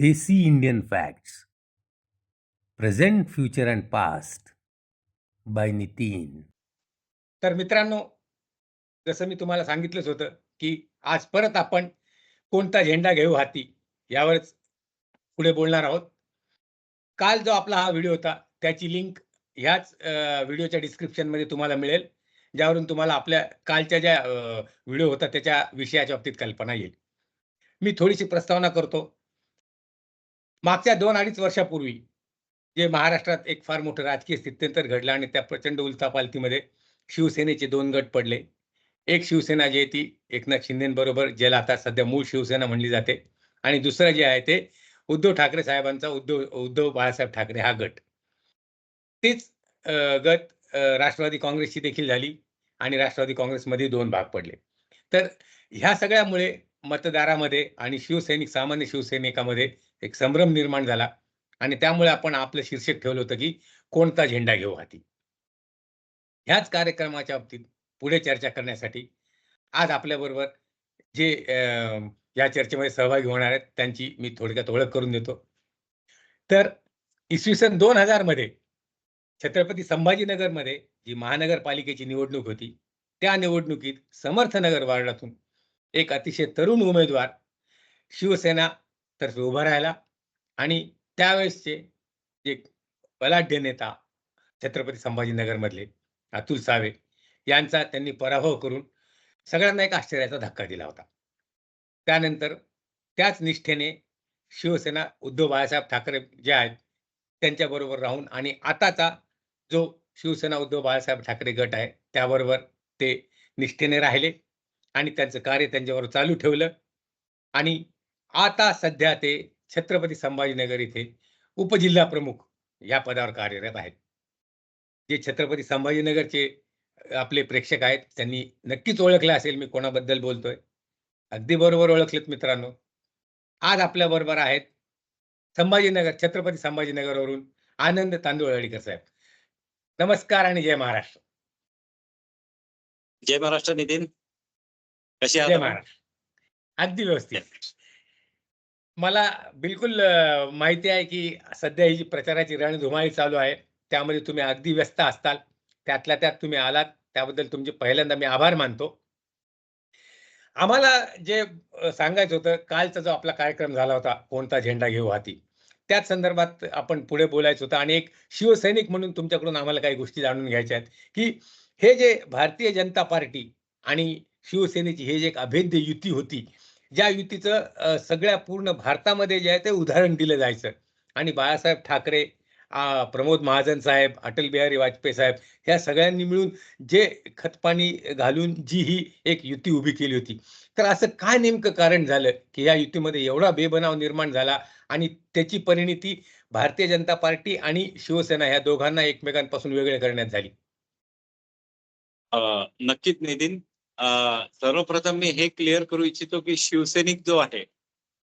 Desi Indian Facts present future and Past by Nitin तर मित्रांनो जसं मी तुम्हाला सांगितलंच होतं की आज परत आपण कोणता झेंडा घेऊ हाती यावरच पुढे बोलणार आहोत. काल जो आपला हा व्हिडिओ होता त्याची लिंक ह्याच व्हिडिओच्या डिस्क्रिप्शनमध्ये तुम्हाला मिळेल ज्यावरून तुम्हाला आपल्या कालच्या ज्या व्हिडिओ होता त्याच्या विषयाच्या बाबतीत कल्पना येईल. मी थोडीशी प्रस्तावना करतो. मागच्या दोन अडीच वर्षापूर्वी जे महाराष्ट्रात एक फार मोठं राजकीय स्थित्यंतर घडलं आणि त्या प्रचंड उलथापालथीमध्ये शिवसेनेचे दोन गट पडले. एक शिवसेना जी आहे ती एकनाथ शिंदेबरोबर ज्याला आता सध्या मूळ शिवसेना म्हणली जाते. आणि दुसरं जे आहे ते उद्धव ठाकरे साहेबांचा उद्धव उद्धव बाळासाहेब ठाकरे हा गट. तीच गट राष्ट्रवादी काँग्रेसची देखील झाली आणि राष्ट्रवादी काँग्रेसमध्ये दोन भाग पडले. तर ह्या सगळ्यामुळे मतदारामध्ये आणि शिवसैनिक सामान्य शिवसैनिकामध्ये एक संभ्रम निर्माण झाला. आणि त्यामुळे आपण आपलं शीर्षक ठेवलं होतं की कोणता झेंडा घेऊ हाती? ह्याच कार्यक्रमाच्या बाबतीत पुढे चर्चा करण्यासाठी आज आपल्याबरोबर जे अं, या चर्चेमध्ये सहभागी होणार आहेत त्यांची मी थोडक्यात ओळख करून देतो. तर इसवी सन दोन हजारमध्ये छत्रपती संभाजीनगरमध्ये जी महानगरपालिकेची निवडणूक होती त्या निवडणुकीत समर्थनगर वार्डातून एक अतिशय तरुण उमेदवार शिवसेना तर्फे उभा राहिला. आणि त्यावेळेसचे जे बलाढ्य नेता छत्रपती संभाजीनगरमधले अतुल सावे यांचा त्यांनी पराभव करून सगळ्यांना एक आश्चर्याचा धक्का दिला होता. त्यानंतर त्याच निष्ठेने शिवसेना उद्धव बाळासाहेब ठाकरे जे आहेत त्यांच्याबरोबर राहून आणि आताचा जो शिवसेना उद्धव बाळासाहेब ठाकरे गट आहे त्याबरोबर ते निष्ठेने राहिले आणि त्यांचं कार्य त्यांच्याबरोबर चालू ठेवलं. आणि आता सध्या ते छत्रपती संभाजीनगर इथे उपजिल्हा प्रमुख या पदावर कार्यरत आहेत. जे छत्रपती संभाजीनगरचे आपले प्रेक्षक आहेत त्यांनी नक्कीच ओळखलं असेल मी कोणाबद्दल बोलतोय. अगदी बरोबर ओळखलेत मित्रांनो. आज आपल्या बरोबर आहेत संभाजीनगर छत्रपती संभाजीनगरवरून आनंद तांदूळवाडीकर साहेब. नमस्कार आणि जय महाराष्ट्र. जय महाराष्ट्र नितीन. कसे जय? महाराष्ट्र. अगदी व्यवस्थित. मला बिलकुल अ, माहिती आहे की सध्या ही जी प्रचाराची रणधुमाळी चालू आहे त्यामध्ये तुम्ही अगदी व्यस्त असताल. त्यातल्या त्यात तुम्ही आलात. त्याबद्दल तुमचे पहिल्यांदा मी आभार मानतो. आम्हाला जे अ, सांगायचं होतं कालचा जो आपला कार्यक्रम झाला होता कोणता झेंडा घेऊ हाती त्याच संदर्भात आपण पुढे बोलायचं होतं आणि एक शिवसैनिक म्हणून तुमच्याकडून आम्हाला काही गोष्टी जाणून घ्यायच्या आहेत की हे जे भारतीय जनता पार्टी आणि शिवसेनेची हे जे एक अभेद्य युती होती ज्या युतीचं सगळ्या पूर्ण भारतामध्ये जे आहे ते उदाहरण दिलं जायचं. आणि बाळासाहेब ठाकरे प्रमोद महाजन साहेब अटल बिहारी वाजपेयी साहेब ह्या सगळ्यांनी मिळून जे खतपाणी घालून जी ही एक युती उभी केली होती. तर असं काय नेमकं कारण झालं की या युतीमध्ये एवढा बेबनाव निर्माण झाला आणि त्याची परिणिती भारतीय जनता पार्टी आणि शिवसेना ह्या दोघांना एकमेकांपासून वेगळे करण्यात झाली? अं, नक्कीच नितीन. सर्वप्रथम मी हे क्लिअर करू इच्छितो की शिवसैनिक जो आहे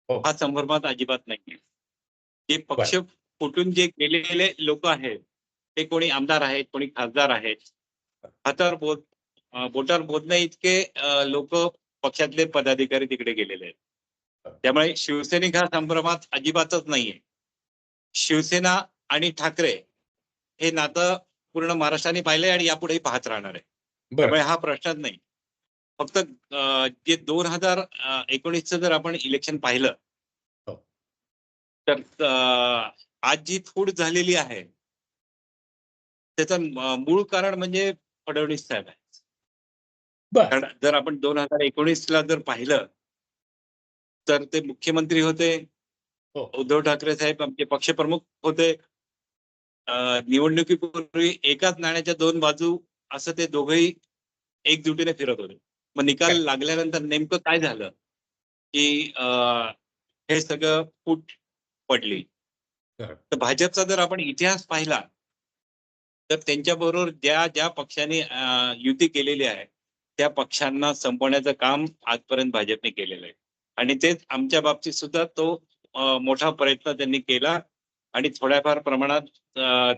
हो. हा संभ्रमात अजिबात नाही हे पक्ष फुटून जे गेलेले लोक आहेत ते कोणी आमदार आहेत कोणी खासदार आहेत हातावर अं, बोटावर बोलणे इतके लोक पक्षातले पदाधिकारी तिकडे गेलेले आहेत. त्यामुळे शिवसैनिक हा संभ्रमात अजिबातच नाहीये. शिवसेना आणि ठाकरे हे नातं पूर्ण महाराष्ट्राने पाहिलंय आणि यापुढेही पाहत राहणार आहे. त्यामुळे हा प्रश्नच नाही. फक्त जे दोन हजार एकोणीसचं जर आपण इलेक्शन पाहिलं हो. तर आज जी फूट झालेली आहे त्याचं मूळ कारण म्हणजे फडणवीस साहेब आहे जर आपण दोन हजार एकोणीस ला जर पाहिलं तर ते मुख्यमंत्री होते हो. उद्धव ठाकरे साहेब आमचे पक्षप्रमुख होते निवडणुकीपूर्वी एकाच नाण्याच्या दोन बाजू असं ते दोघंही एकजुटीने फिरत होते मग निकाल? लागल्यानंतर नेमकं काय झालं की हे सगळं फूट पडली. तर भाजपचा जर आपण इतिहास पाहिला तर त्यांच्याबरोबर ज्या ज्या पक्षाने युती केलेली आहे त्या पक्षांना संपवण्याचं काम आजपर्यंत भाजपने केलेलं आहे आणि तेच आमच्या बाबतीत सुद्धा तो मोठा प्रयत्न त्यांनी केला आणि थोड्याफार प्रमाणात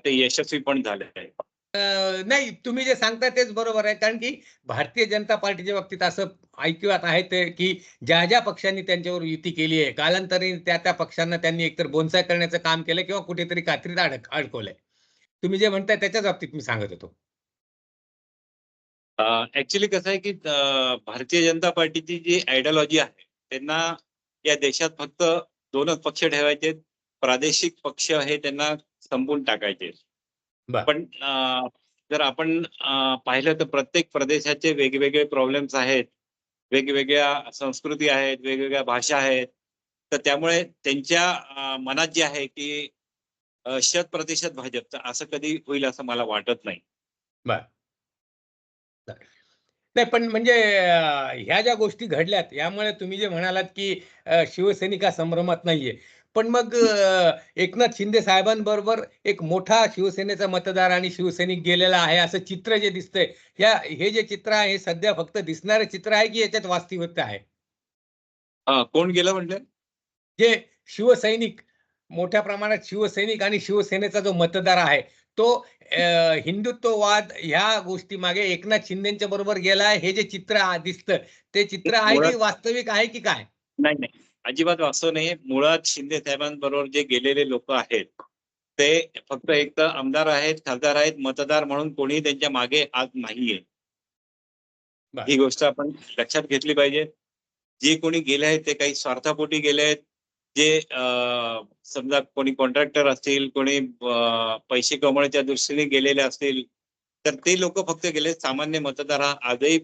ते यशस्वी पण झाले आहे नाही तुम्ही जे सांगता तेच बरोबर आहे. कारण की भारतीय जनता पार्टीच्या बाबतीत असं ऐकिवात आहे ते की ज्या ज्या पक्षांनी त्यांच्यावर युती केली आहे कालांतरीने त्या त्या पक्षांना त्यांनी एकतर बोनसाय करण्याचं काम केलं किंवा कुठेतरी कात्रीत अडक अडकवलंय. तुम्ही जे म्हणताय त्याच्याच बाबतीत मी सांगत होतो. ऍक्च्युली कसं आहे की भारतीय जनता पार्टीची जी आयडियोलॉजी आहे त्यांना या देशात फक्त दोनच पक्ष ठेवायचे प्रादेशिक पक्ष हे त्यांना संपून टाकायचे पण जर आपण पाहिलं तर प्रत्येक प्रदेशाचे वेगवेगळे प्रॉब्लेम्स आहेत. वेगवेगळ्या संस्कृती आहेत वेगवेगळ्या भाषा आहेत. तर त्यामुळे त्यांच्या मनात जे आहे की शत प्रतिशत भाजपचं असं कधी होईल असं मला वाटत नाही. नाही पण म्हणजे ह्या ज्या गोष्टी घडल्यात यामुळे तुम्ही जे म्हणालात की शिवसैनिका संभ्रमात नाहीये. पण मग एकनाथ शिंदे साहेबांबरोबर एक मोठा शिवसेनेचा मतदार आणि शिवसैनिक गेलेला आहे असं चित्र जे दिसतंय या हे जे चित्र आहे हे सध्या फक्त दिसणारं चित्र आहे की याच्यात वास्तविकता आहे? कोण गेलं म्हटलं? जे शिवसैनिक मोठ्या प्रमाणात शिवसैनिक आणि शिवसेनेचा जो मतदार आहे तो हिंदुत्ववाद ह्या गोष्टी मागे एकनाथ शिंदेच्या बरोबर गेलाय हे जे चित्र दिसतं ते चित्र आहे की वास्तविक आहे की काय? नाही नाही. अजिबात वास्तव नाही मुळात शिंदे साहेबांबरोबर जे गेलेले लोक आहेत ते फक्त एक तर आमदार आहेत खासदार आहेत मतदार म्हणून कोणी त्यांच्या मागे आज नाहीये. ही गोष्ट आपण लक्षात घेतली पाहिजे. जे कोणी गेले आहेत ते काही स्वार्थापोटी गेले आहेत. जे समजा कोणी कॉन्ट्रॅक्टर असतील कोणी पैसे कमवण्याच्या दृष्टीने गेलेले असतील तर ते लोक फक्त गेले सामान्य मतदार हा आजही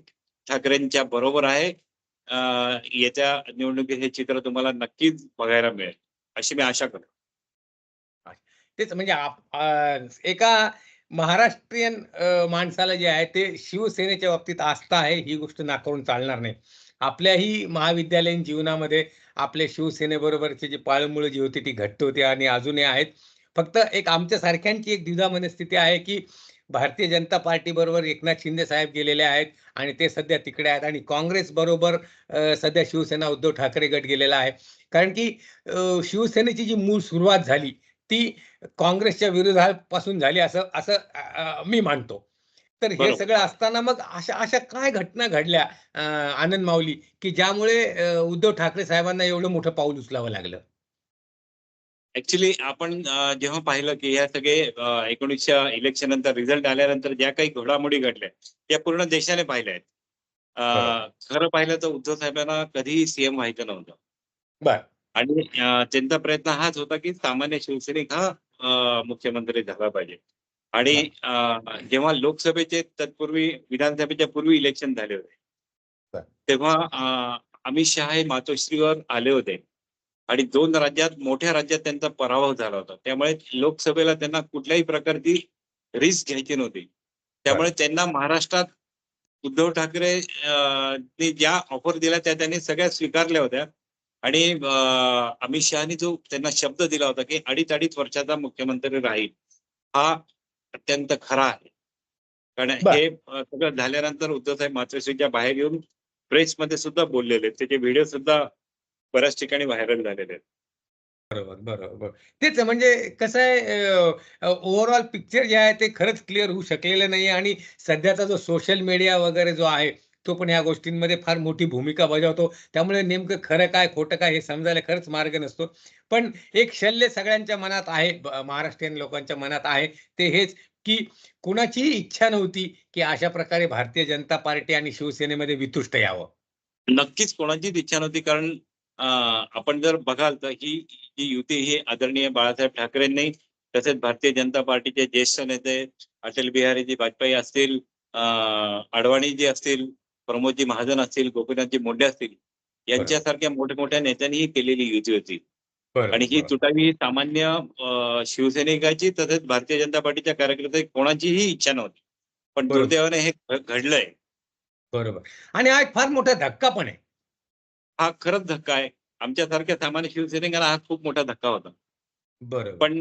ठाकरेंच्या बरोबर आहे. येत्या निवडणुकीत हे चित्र तुम्हाला नक्कीच बघायला मिळेल. अशी मी आशा करतो. तेच म्हणजे एका महाराष्ट्रीयन माणसाला जे आहे ते शिवसेनेच्या बाबतीत आस्था आहे ही गोष्ट नाकारून चालणार नाही. आपल्याही महाविद्यालयीन जीवनामध्ये आपल्या शिवसेनेबरोबरची जी पाळमुळं जी होती ती घट्ट होती आणि अजूनही आहेत. फक्त एक आमच्यासारख्यांची एक द्विधा मनस्थिती आहे की भारतीय जनता पार्टी बरोबर एकनाथ शिंदे साहेब गेलेले आहेत आणि ते सध्या तिकडे आहेत आणि काँग्रेस बरोबर सध्या शिवसेना उद्धव ठाकरे गट गेलेला आहे. कारण की शिवसेनेची जी मूळ सुरुवात झाली ती काँग्रेसच्या विरोधापासून झाली असं असं मी मानतो. तर हे. सगळं असताना मग अशा अशा काय घटना घडल्या आनंद माऊली की ज्यामुळे उद्धव ठाकरे साहेबांना एवढं मोठं पाऊल उचलावं लागलं? ऍक्च्युली आपण जेव्हा पाहिलं की ह्या सगळे अं, एकोणीसच्या इलेक्शन नंतर रिझल्ट आल्यानंतर ज्या काही घडामोडी घडल्या त्या पूर्ण देशाने पाहिल्या आहेत. खरं पाहिलं तर उद्धव साहेबांना कधीही सीएम व्हायचं नव्हतं. आणि त्यांचा प्रयत्न हाच होता की सामान्य शिवसैनिक हा मुख्यमंत्री झाला पाहिजे. आणि जेव्हा लोकसभेचे तत्पूर्वी विधानसभेच्या पूर्वी इलेक्शन झाले होते. तेव्हा अमित शहा हे मातोश्रीवर आले होते. आणि दोन राज्यात मोठ्या राज्यात त्यांचा पराभव झाला होता. त्यामुळे लोकसभेला त्यांना कुठल्याही प्रकारची रिस्क घ्यायची नव्हती. त्यामुळे त्यांना महाराष्ट्रात उद्धव ठाकरे ज्या ऑफर दिल्या त्या त्यांनी सगळ्या स्वीकारल्या होत्या. आणि अमित शहानी जो त्यांना शब्द दिला होता की अडीच अडीच वर्षाचा मुख्यमंत्री राहील हा अत्यंत खरा आहे. कारण. हे सगळं झाल्यानंतर उद्धव साहेब मातोश्रीच्या बाहेर येऊन प्रेसमध्ये सुद्धा बोललेले. त्याचे व्हिडिओ सुद्धा बऱ्याच ठिकाणी व्हायरल झालेले आहेत. बरोबर बरोबर. तेच म्हणजे कसं आहे ओव्हरऑल पिक्चर जे आहे ते खरंच क्लिअर होऊ शकलेलं नाही आणि सध्याचा जो सोशल मीडिया वगैरे जो आहे तो पण या गोष्टींमध्ये फार मोठी भूमिका बजावतो. त्यामुळे नेमकं खरं काय खोटं काय हे समजायला खरंच मार्ग नसतो. पण एक शल्य सगळ्यांच्या मनात आहे महाराष्ट्रीयन लोकांच्या मनात आहे ते हेच की कुणाचीही इच्छा नव्हती की अशा प्रकारे भारतीय जनता पार्टी आणि शिवसेनेमध्ये वितुष्ट यावं. नक्कीच कोणाचीच इच्छा नव्हती कारण आपण जर बघाल तर ही जी युती ही आदरणीय बाळासाहेब ठाकरेंनी तसेच भारतीय जनता पार्टीचे ज्येष्ठ नेते अटल बिहारीजी वाजपेयी असतील अडवाणीजी असतील प्रमोदजी महाजन असतील गोपीनाथजी मुंडे असतील यांच्यासारख्या मोठ्या मोठ्या नेत्यांनी ही केलेली युती होती. आणि ही तुटावी ही सामान्य शिवसैनिकाची तसेच भारतीय जनता पार्टीच्या कार्यकर्त्याची कोणाचीही इच्छा नव्हती. पण. दुर्दैवाने हे घडलंय. बरोबर. आणि हा एक फार मोठा धक्का पण आहे. हा खरंच धक्का आहे. आमच्यासारख्या सामान्य शिवसैनिकांना हा खूप मोठा धक्का होता. बरोबर पण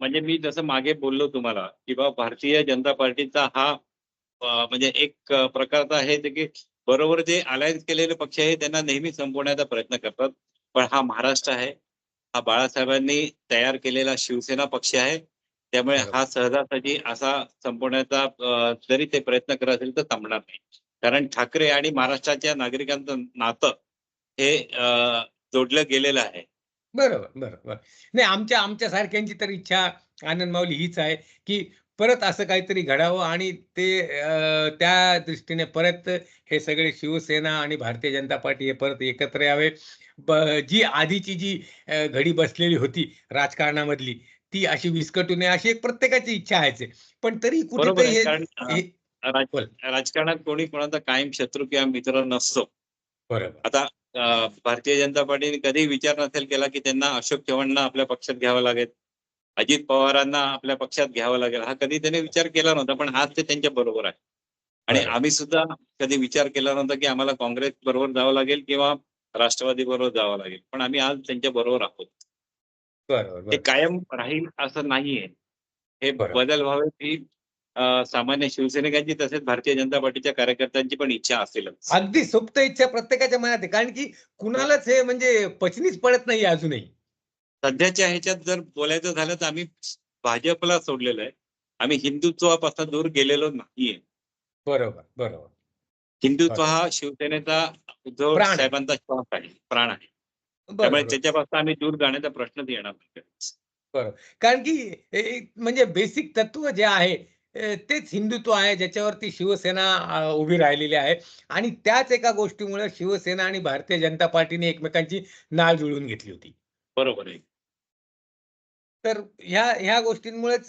म्हणजे मी जसं मागे बोललो तुम्हाला की बा भारतीय जनता पार्टीचा हा म्हणजे एक प्रकारचा आहे की बरोबर जे अलायन्स केलेले पक्ष आहे त्यांना नेहमी संपवण्याचा प्रयत्न करतात. पण हा महाराष्ट्र आहे. हा बाळासाहेबांनी तयार केलेला शिवसेना पक्ष आहे. त्यामुळे. हा सहजासहजी असा संपवण्याचा जरी ते प्रयत्न करत असेल तर थांबणार नाही. कारण ठाकरे आणि महाराष्ट्राच्या नागरिकांचं नातं हे जोडलं गेलेलं आहे बरोबर, बरोबर. नाही आमच्या आमच्या सारख्यांची तर इच्छा आनंद माऊली हीच आहे, की परत असं काहीतरी घडावं आणि ते अ, त्या दृष्टीने परत हे सगळे शिवसेना आणि भारतीय जनता पार्टी हे परत एकत्र यावे. ब जी आधीची जी अ, घडी बसलेली होती राजकारणामधली, ती अशी विस्कटू नये अशी एक प्रत्येकाची इच्छा आहेच आहे. पण तरी बरोबर कुठेतरी आहे हे कारण अ, हे राज- बोल. राजकारणात कोणी कोणाचा कायम शत्रू किंवा मित्र नसतो बरोबर. आता भारतीय जनता पार्टीने कधीही विचार नसेल केला की त्यांना अशोक चव्हाणना आपल्या पक्षात घ्यावं लागेल अजित पवारांना आपल्या पक्षात घ्यावं लागेल हा कधी त्याने विचार केला नव्हता पण आज ते त्यांच्या बरोबर आहे आणि. आम्ही सुद्धा कधी विचार केला नव्हता की आम्हाला काँग्रेस बरोबर जावं लागेल किंवा राष्ट्रवादी बरोबर जावं लागेल पण आम्ही आज त्यांच्या बरोबर आहोत बरोबर, ते. कायम राहील असं नाहीये हे. बदल व्हावेत ही सामान्य शिवसैनिकांची तसेच भारतीय जनता पार्टीच्या कार्यकर्त्यांची पण इच्छा असेलच अगदी सुप्त इच्छा प्रत्येकाच्या मनात आहे. कारण की कुणालाच हे म्हणजे पचनीच पडत नाही अजूनही. सध्याच्या ह्याच्यात जर बोलायचं झालं तर आम्ही भाजपला सोडलेलं आहे आम्ही हिंदुत्वापासून दूर गेलेलो नाहीये बरोबर, बरोबर. हिंदुत्व बरोबर. हा शिवसेनेचा उद्धव. साहेबांचा श्वास आहे प्राण आहे बरोबर. त्यामुळे त्याच्यापासून आम्ही दूर जाण्याचा प्रश्नच येणार नाही कारण की म्हणजे बेसिक तत्व जे आहे तेच हिंदुत्व आहे ज्याच्यावरती शिवसेना उभी राहिलेली आहे आणि त्याच एका गोष्टीमुळे शिवसेना आणि भारतीय जनता पार्टीने एकमेकांची नाळ जुळवून घेतली होती. बरोबर आहे तर ह्या ह्या गोष्टींमुळेच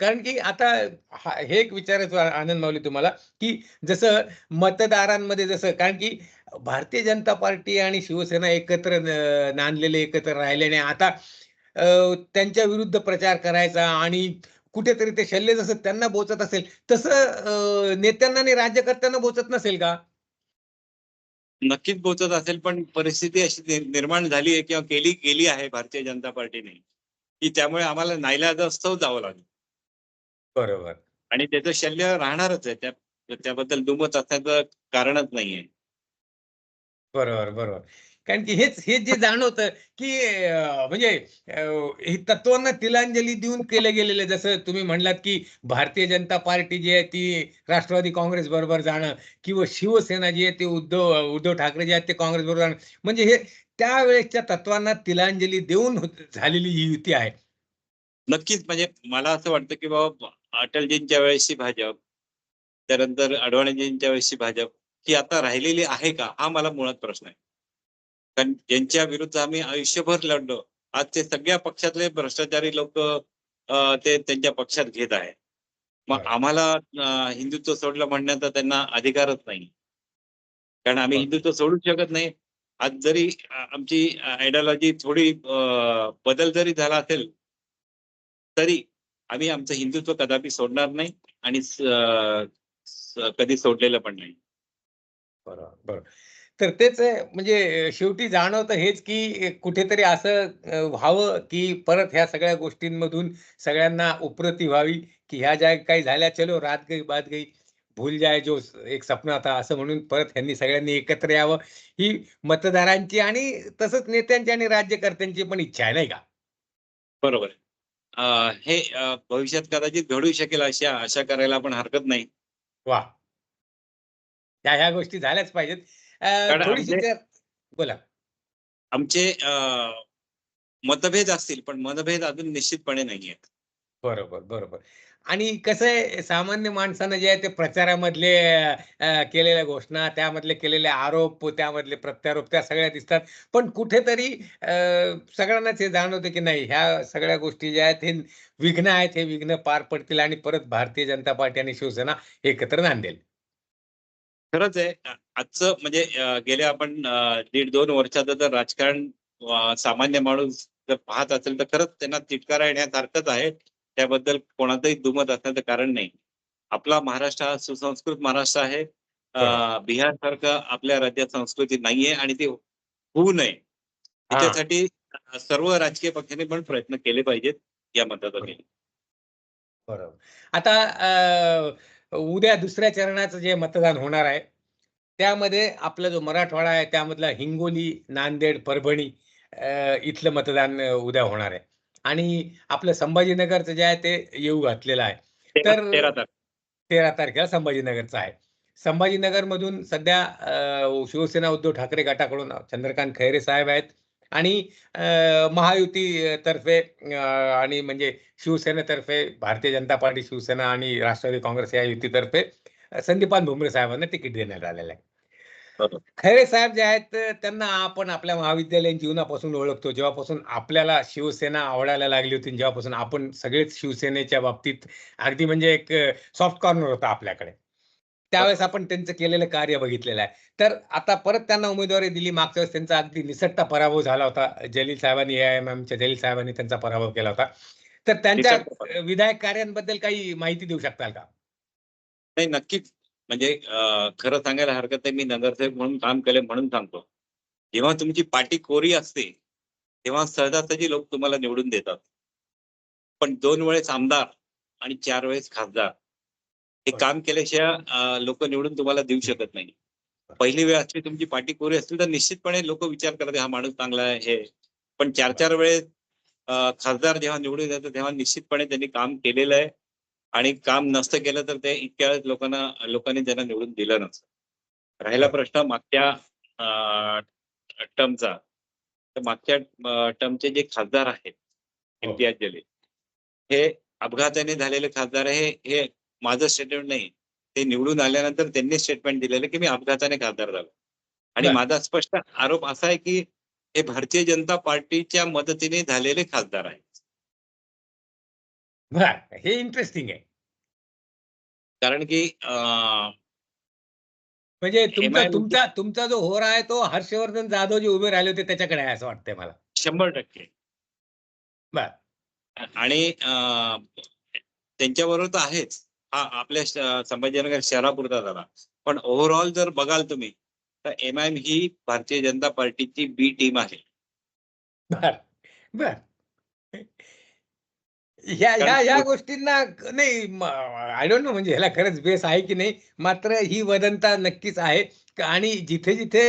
कारण की आता हा एक विचारायचं आनंद माऊली तुम्हाला, की जसं मतदारांमध्ये जसं कारण की भारतीय जनता पार्टी आणि शिवसेना एकत्र नांदलेले, एकत्र राहिल्याने आता त्यांच्या विरुद्ध प्रचार करायचा आणि कुठेतरी ते शल्य जसं त्यांना बोचत असेल, तसं नेत्यांना आणि राज्यकर्त्यांना बोचत नसेल का? नक्कीच पोचत असेल पण परिस्थिती अशी निर्माण झाली आहे किंवा केली गेली आहे भारतीय जनता पार्टीने की त्यामुळे आम्हाला नाईलाजास्तव जावं लागलं बरोबर. आणि त्याचं शल्य राहणारच आहे त्या त्याबद्दल दुमत असण्याचं कारणच नाहीये बरोबर, बरोबर. कारण की हेच हे जे जाणवतं, की म्हणजे ही तत्वांना तिलांजली देऊन केलं गेलेलं जसं तुम्ही म्हणलात, की भारतीय जनता पार्टी जी आहे ती राष्ट्रवादी काँग्रेस बरोबर जाणं किंवा शिवसेना जी आहे ती उद्धव उद्धव ठाकरे जे आहेत ते काँग्रेस बरोबर जाणं. म्हणजे हे त्यावेळेसच्या तत्वांना तिलांजली देऊन झालेली ही युती आहे. नक्कीच म्हणजे मला असं वाटतं की बाबा अटलजींच्या वेळेशी भाजप त्यानंतर अडवाणीजींच्या वेळेसची भाजप ही आता राहिलेली आहे का हा मला मुळात प्रश्न आहे ज्यांच्या विरुद्ध आम्ही आयुष्यभर लढलो. आज ते सगळ्या पक्षातले भ्रष्टाचारी लोक ते त्यांच्या पक्षात घेत आहे मग. आम्हाला हिंदुत्व सोडलं म्हणण्याचा त्यांना अधिकारच नाही. कारण आम्ही. हिंदुत्व सोडू शकत नाही. आज जरी आमची आयडिओलॉजी थोडी बदल जरी झाला असेल तरी आम्ही आमचं हिंदुत्व कदापि सोडणार नाही आणि कधी सोडलेलं पण नाही. बरोबर, बरोबर. तर तेच म्हणजे शेवटी जाणवतं हेच, की कुठेतरी असं व्हावं, की परत ह्या सगळ्या गोष्टींमधून सगळ्यांना उपरती व्हावी, की ह्या ज्या काही झाल्या चलो रात गई बात गई, भूल जाए जो एक सपना था असं म्हणून परत ह्यांनी सगळ्यांनी एकत्र यावं, ही मतदारांची आणि तसंच नेत्यांची आणि राज्यकर्त्यांची पण इच्छा आहे नाही का? बरोबर हे भविष्यात कदाचित घडू शकेल अशी आशा करायला पण हरकत नाही वाह! ह्या ह्या गोष्टी झाल्याच पाहिजेत. थोडीशी त्या बोला. आमचे मतभेद असतील पण मतभेद अजून निश्चितपणे नाही आहेत बरोबर, बरोबर. आणि कसं आहे सामान्य माणसानं जे आहे ते प्रचारामधले केलेल्या घोषणा, त्यामधले केलेले आरोप, त्यामधले प्रत्यारोप त्या सगळ्या दिसतात. पण कुठेतरी सगळ्यांनाच हे जाणवतं की नाही ह्या सगळ्या गोष्टी ज्या आहेत हे विघ्न आहेत, हे विघ्न पार पडतील आणि परत भारतीय जनता पार्टी आणि शिवसेना एकत्र नांदेल. खरंच आहे. आजचं म्हणजे अ, गेल्या आपण अ, दीड दोन वर्षाचं जर राजकारण अ, सामान्य माणूस जर पाहत असेल तर खरंच त्यांना तिटकारा येण्यासारखंच आहे. त्याबद्दल कोणाचंही दुमत असण्याचं कारण नाही. आपला महाराष्ट्र हा सुसंस्कृत महाराष्ट्र आहे. बरोबर. बिहार सारखं आपल्या राज्यात संस्कृती नाहीये आणि ते होऊ नये. त्याच्यासाठी अ, सर्व राजकीय पक्षांनी पण प्रयत्न केले पाहिजेत या मतदारांनी बरोबर. आता अ, उद्या दुसऱ्या चरणाचं जे मतदान होणार आहे, त्यामध्ये आपला जो मराठवाडा आहे, त्यामधला हिंगोली, नांदेड, परभणी इथलं मतदान उद्या होणार आहे. आणि आपलं संभाजीनगरचं जे आहे ते येऊ घातलेलं आहे. तेरा तर- तेरा तारखेला. तेरा तारखेला संभाजीनगरचं आहे. संभाजीनगरमधून सध्या शिवसेना उद्धव ठाकरे गटाकडून चंद्रकांत खैरे साहेब आहेत. आणि महायुती तर्फे आणि म्हणजे शिवसेनेतर्फे भारतीय जनता पार्टी शिवसेना आणि राष्ट्रवादी काँग्रेस या युतीतर्फे संदीपान भुमरे साहेबांना तिकीट देण्यात आलेलं आहे. खैरे साहेब जे आहेत त्यांना आपण आपल्या महाविद्यालयीन जीवनापासून ओळखतो. जेव्हापासून आपल्याला शिवसेना आवडायला लागली होती जेव्हापासून आपण सगळेच शिवसेनेच्या बाबतीत अगदी म्हणजे एक सॉफ्ट कॉर्नर होता आपल्याकडे. त्यावेळेस आपण त्यांचं केलेलं कार्य बघितलेलं आहे. तर आता परत त्यांना उमेदवारी दिली मागच्या वेळेस त्यांचा अगदी निसट्टा पराभव झाला होता. जलील साहेबांनी एआयएमएमच्या जलील साहेबांनी त्यांचा पराभव केला होता. तर त्यांच्या विधायक कार्यांबद्दल काही माहिती देऊ शकताल का? नाही नक्कीच. म्हणजे खरं सांगायला हरकत नाही. मी नगरसेवक म्हणून काम केले म्हणून सांगतो. जेव्हा तुमची पाठी कोरी असते तेव्हा सहजासहजी लोक तुम्हाला निवडून देतात. पण दोन वेळेस आमदार आणि चार वेळेस खासदार. हे काम केल्याशिवाय लोक निवडून तुम्हाला देऊ शकत नाही. पहिली वेळ असली तुमची पाठी कोरी असली तर निश्चितपणे लोक विचार करतात हा माणूस चांगला आहे हे. पण चार चार वेळेस खासदार जेव्हा निवडून येतात तेव्हा निश्चितपणे त्यांनी काम केलेलं आहे. आणि काम नसतं केलं तर ते इतक्या वेळेस लोकांना लोकांनी त्यांना निवडून दिलं नसतं. राहिला प्रश्न मागच्या टर्मचा. तर मागच्या टर्मचे जे खासदार आहेत हो. इम्तियाज जलील हे अपघाताने झालेले खासदार आहे हे माझं स्टेटमेंट नाही. ते निवडून आल्यानंतर त्यांनी स्टेटमेंट दिलेलं की मी अपघाताने खासदार झालो. आणि. माझा स्पष्ट आरोप असा आहे की हे भारतीय जनता पार्टीच्या मदतीने झालेले खासदार आहेत. हे इंटरेस्टिंग आहे. कारण की म्हणजे तुमचा तुमचा तुमचा जो होर आहे तो हर्षवर्धन जाधव जे उभे राहिले होते त्याच्याकडे आहे असं वाटतंय मला. शंभर टक्के. बर. आणि त्यांच्याबरोबर तर आहेच. हा आपल्या संभाजीनगर शहरापुरता झाला. पण ओव्हरऑल जर बघाल तुम्ही तर एम आय एम ही भारतीय जनता पार्टीची बी टीम आहे. बर बर. ह्या ह्या ह्या गोष्टींना नाही आय डोंट नो म्हणजे ह्याला खरंच बेस आहे की नाही मात्र ही वदंता नक्कीच आहे. आणि जिथे जिथे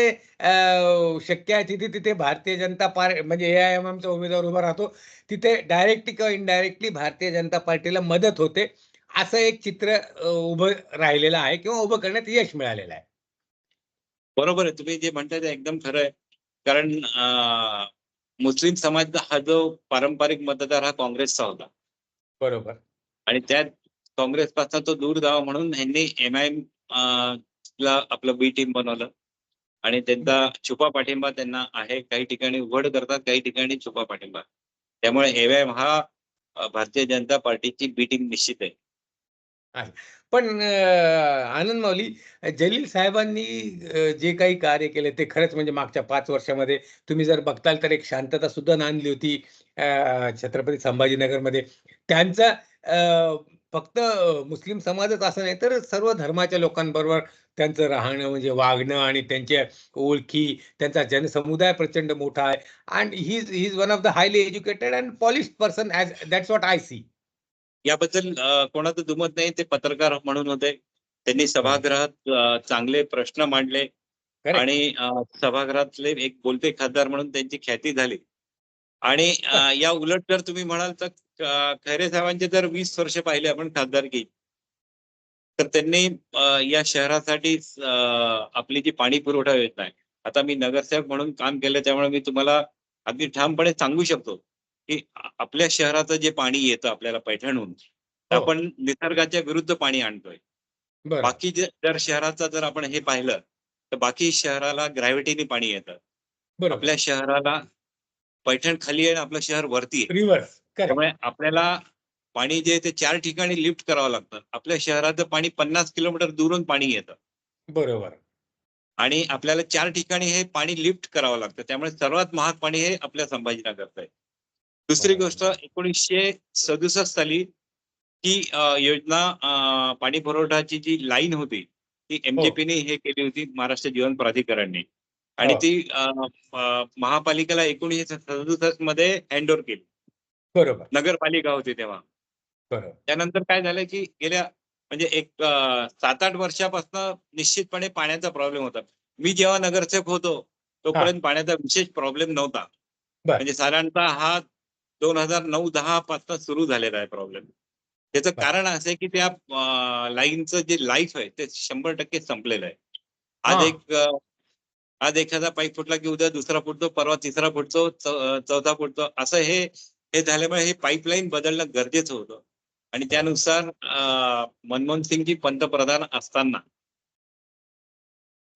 शक्य आहे तिथे तिथे भारतीय जनता पार्टी म्हणजे ए आय एम एमचा उमेदवार उभा राहतो तिथे डायरेक्टली किंवा इनडायरेक्टली भारतीय जनता पार्टीला मदत होते. असं एक चित्र उभं राहिलेलं आहे किंवा उभं करण्यात यश मिळालेलं आहे. बरोबर आहे. तुम्ही जे म्हणताय ते एकदम खरं आहे. कारण मुस्लिम समाज हा जो पारंपरिक मतदार हा काँग्रेसचा होता. बरोबर. आणि त्यात काँग्रेसपासून तो दूर जावा म्हणून यांनी एम आय एम ला आपलं बी टीम बनवलं. आणि त्यांचा छुपा पाठिंबा त्यांना आहे. काही ठिकाणी उघड करतात काही ठिकाणी छुपा पाठिंबा. त्यामुळे एम आय एम हा भारतीय जनता पार्टीची बी टीम निश्चित आहे. पण आनंद माऊली जलील साहेबांनी जे काही कार्य केले ते खरंच म्हणजे मागच्या पाच वर्षामध्ये तुम्ही जर बघताल तर एक शांतता सुद्धा नांदली होती छत्रपती संभाजीनगरमध्ये. त्यांचा फक्त मुस्लिम समाजच असं नाही तर सर्व धर्माच्या लोकांबरोबर त्यांचं राहणं म्हणजे वागणं आणि त्यांच्या ओळखी त्यांचा जनसमुदाय प्रचंड मोठा आहे. And he is one of the highly educated and polished person as that's what I see याबद्दल कोणाचं दुमत नाही. ते पत्रकार म्हणून होते. त्यांनी सभागृहात चांगले प्रश्न मांडले. आणि सभागृहातले एक बोलते खासदार म्हणून त्यांची ख्याती झाली. आणि या उलट जर तुम्ही म्हणाल तर खैरे साहेबांचे जर वीस वर्ष पाहिले आपण खासदारकी तर त्यांनी या शहरासाठी आपली जी पाणी पुरवठा योजना आहे. आता मी नगरसेवक म्हणून काम केलं त्यामुळे मी तुम्हाला अगदी ठामपणे सांगू शकतो. आपल्या शहराचं जे पाणी येतं आपल्याला पैठणहून हो. आपण निसर्गाच्या विरुद्ध पाणी आणतोय. बाकी जर शहराचा जर आपण हे पाहिलं तर बाकी शहराला ग्रॅव्हिटीने पाणी येतं. आपल्या शहराला पैठण खाली आहे आपलं शहर वरती त्यामुळे आपल्याला पाणी जे ते चार ठिकाणी लिफ्ट करावं लागतं. आपल्या शहराचं पाणी पन्नास किलोमीटर दुरून पाणी येतं. बरोबर. आणि आपल्याला चार ठिकाणी हे पाणी लिफ्ट करावं लागतं. त्यामुळे सर्वात महाग पाणी हे आपल्या संभाजीनगरचं आहे. दुसरी. गोष्ट एकोणीसशे सदुसष्ट साली ही योजना पाणी पुरवठ्याची जी लाईन होती ती एमजेपीने हे केली होती महाराष्ट्र जीवन प्राधिकरणने. आणि हो. ती महापालिकेला एकोणीसशे सदुसष्टमध्ये हँडओव्हर केली. बरोबर. नगरपालिका होती तेव्हा. त्यानंतर काय झालं की गेल्या म्हणजे एक सात आठ वर्षापासून निश्चितपणे पाण्याचा प्रॉब्लेम होता. मी जेव्हा नगरसेवक होतो तोपर्यंत पाण्याचा विशेष प्रॉब्लेम नव्हता. म्हणजे साधारणतः हा दोन हजार नऊ दहा पासून सुरू झालेला आहे प्रॉब्लेम त्याचं. कारण असं आहे की त्या लाईनचं जे लाईफ आहे ते शंभर टक्के संपलेलं आहे आज. एक आज एखादा पाईप फुटला की उद्या दुसरा फुटतो परवा तिसरा फुटतो चौथा फुटतो असं हे हे झाल्यामुळे हे पाईपलाईन बदलणं गरजेचं होतं आणि त्यानुसार मनमोहन सिंगजी पंतप्रधान असताना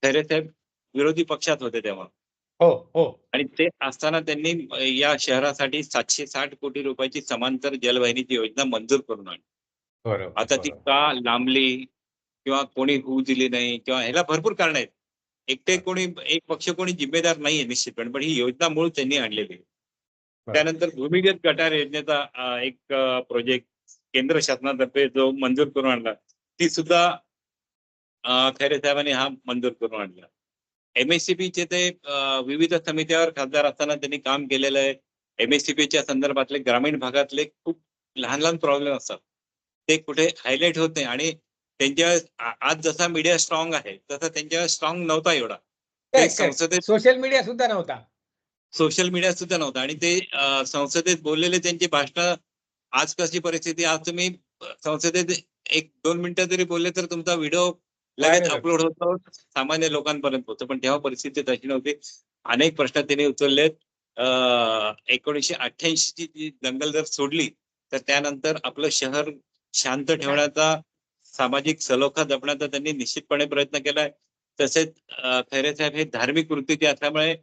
खैरे साहेब विरोधी पक्षात होते तेव्हा हो हो. आणि ते असताना त्यांनी अ, या शहरासाठी सातशे साठ कोटी रुपयाची समांतर जलवाहिनीची योजना मंजूर करून आणली. बरोबर आता ती बरोबर. का लांबली किंवा कोणी होऊ दिली नाही किंवा ह्याला भरपूर कारण आहेत. एकटे कोणी एक पक्ष कोणी जिम्मेदार नाहीये निश्चितपणे पण ही योजना मूळ त्यांनी आणलेली आहे. त्यानंतर भूमिगत गटार योजनेचा अ, एक प्रोजेक्ट केंद्र शासनातर्फे जो मंजूर करून आणला ती सुद्धा अ, खैरे साहेबांनी हा मंजूर करून आणला. एमएससीपीचे ते विविध समित्यावर खासदार असताना त्यांनी काम केलेलं आहे. एमएससीपीच्या संदर्भातले ग्रामीण भागातले खूप लहान लहान प्रॉब्लेम असतात. ते कुठे हायलाईट होत नाही आणि त्यांच्या आज जसा मीडिया स्ट्रॉंग आहे तसा त्यांच्या स्ट्रॉंग नव्हता एवढा. संसदेत सोशल मीडिया सुद्धा नव्हता. सोशल मीडिया सुद्धा नव्हता आणि ते संसदेत बोललेले त्यांची भाषण आज कशी परिस्थिती आज तुम्ही संसदेत एक दोन मिनिटं जरी बोलले तर तुमचा व्हिडिओ लगेच. अपलोड होतो? सामान्य लोकांपर्यंत होतो पण तेव्हा परिस्थिती तशी नव्हती. अनेक प्रश्न त्यांनी उचललेत. अ, एकोणीसशे अठ्ठ्याऐंशी ची दंगल जर सोडली तर त्यानंतर आपलं शहर शांत ठेवण्याचा सामाजिक सलोखा जपण्याचा त्यांनी निश्चितपणे प्रयत्न केलाय. तसेच खैरे साहेब हे धार्मिक वृत्तीचे असल्यामुळे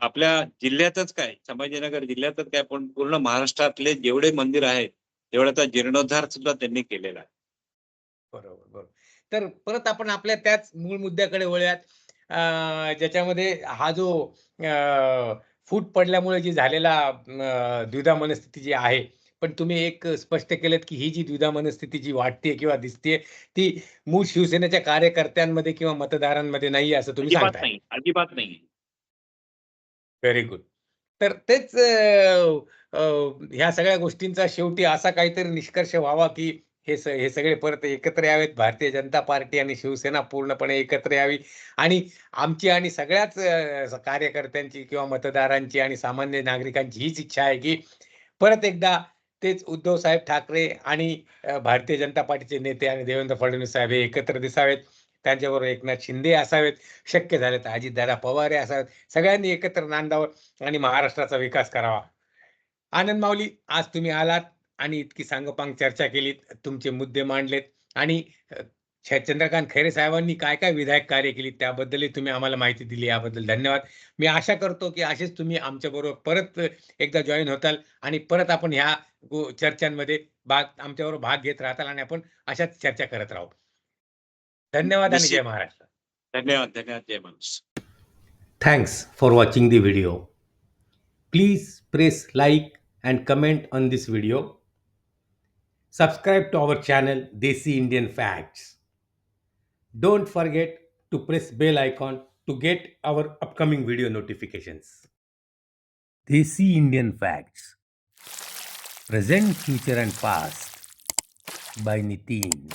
आपल्या जिल्ह्यातच काय संभाजीनगर जिल्ह्यातच काय पण पूर्ण महाराष्ट्रातले जेवढे मंदिर आहेत तेवढ्याचा जीर्णोद्धार सुद्धा त्यांनी केलेला आहे. बरोबर बरोबर. तर परत आपण आपल्या त्याच मूळ मुद्द्याकडे वळूयात. अं, ज्याच्यामध्ये हा जो अं, फूट पडल्यामुळे जी झालेला द्विधा मनस्थिती जी आहे पण तुम्ही एक स्पष्ट केलेत की ही जी द्विधा मनस्थिती जी वाटते किंवा दिसते ती मूळ शिवसेनेच्या कार्यकर्त्यांमध्ये किंवा मतदारांमध्ये नाही असं तुम्ही अजिबात सांगताय. नाही अजिबात नाही. व्हेरी गुड तर तेच ह्या सगळ्या गोष्टींचा शेवटी असा काहीतरी निष्कर्ष व्हावा की हे स हे सगळे परत एकत्र यावेत. भारतीय जनता पार्टी आणि शिवसेना पूर्णपणे एकत्र यावी. आणि आमची आणि सगळ्याच कार्यकर्त्यांची किंवा मतदारांची आणि सामान्य नागरिकांची हीच इच्छा आहे की परत एकदा तेच उद्धव साहेब ठाकरे आणि भारतीय जनता पार्टीचे नेते आणि देवेंद्र फडणवीस साहेब हे एकत्र दिसावेत. त्यांच्याबरोबर एकनाथ शिंदे असावेत. शक्य झाले तर अजितदादा पवार हे असावेत. सगळ्यांनी एकत्र नांदावं आणि महाराष्ट्राचा विकास करावा. आनंद माऊली आज तुम्ही आलात. आणि इतकी सांगोपांग चर्चा केली तुमचे मुद्दे मांडलेत आणि चंद्रकांत खैरे साहेबांनी काय काय विधायक कार्य केली त्याबद्दलही तुम्ही आम्हाला माहिती दिली याबद्दल धन्यवाद मी आशा करतो की असेच तुम्ही आमच्या बरोबर परत एकदा जॉईन होताल आणि परत आपण ह्या चर्चांमध्ये भाग आमच्याबरोबर भाग घेत राहताल आणि आपण अशाच चर्चा करत राहू धन्यवाद आणि जय. महाराष्ट्र धन्यवाद धन्यवाद जय माणूस Thanks for watching the video. Please press like and comment on this video. Subscribe to our channel Desi Indian Facts. Don't forget to press bell icon to get our upcoming video notifications. Desi Indian Facts. Present, future and past by Nitin.